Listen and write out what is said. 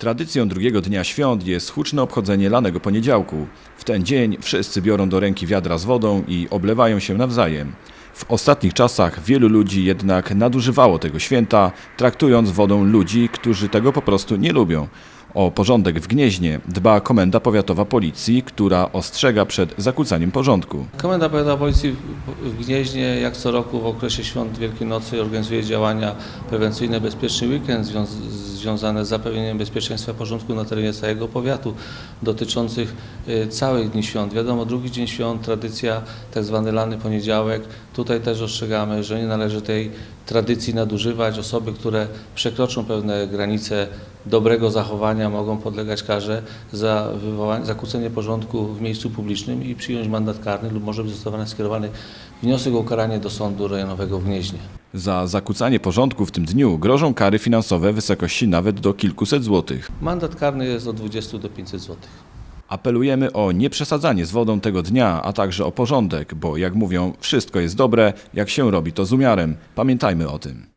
Tradycją drugiego dnia świąt jest huczne obchodzenie lanego poniedziałku. W ten dzień wszyscy biorą do ręki wiadra z wodą i oblewają się nawzajem. W ostatnich czasach wielu ludzi jednak nadużywało tego święta, traktując wodą ludzi, którzy tego po prostu nie lubią. O porządek w Gnieźnie dba Komenda Powiatowa Policji, która ostrzega przed zakłócaniem porządku. Komenda Powiatowa Policji w- Gnieźnie jak co roku w okresie świąt Wielkiej Nocy organizuje działania prewencyjne Bezpieczny Weekend związane z zapewnieniem bezpieczeństwa porządku na terenie całego powiatu dotyczących y, całych dni świąt. Wiadomo, drugi dzień świąt, tradycja, tak zwany lany poniedziałek. Tutaj też ostrzegamy, że nie należy tej tradycji nadużywać. Osoby, które przekroczą pewne granice dobrego zachowania mogą podlegać karze za wywołanie, zakłócenie porządku w miejscu publicznym i przyjąć mandat karny lub może być zostawany skierowany wniosek o ukaranie do sądu rejonowego w Gnieźnie. Za zakłócanie porządku w tym dniu grożą kary finansowe w wysokości nawet do kilkuset złotych. Mandat karny jest od 20 do 500 zł. Apelujemy o nieprzesadzanie z wodą tego dnia, a także o porządek, bo jak mówią, wszystko jest dobre, jak się robi to z umiarem. Pamiętajmy o tym.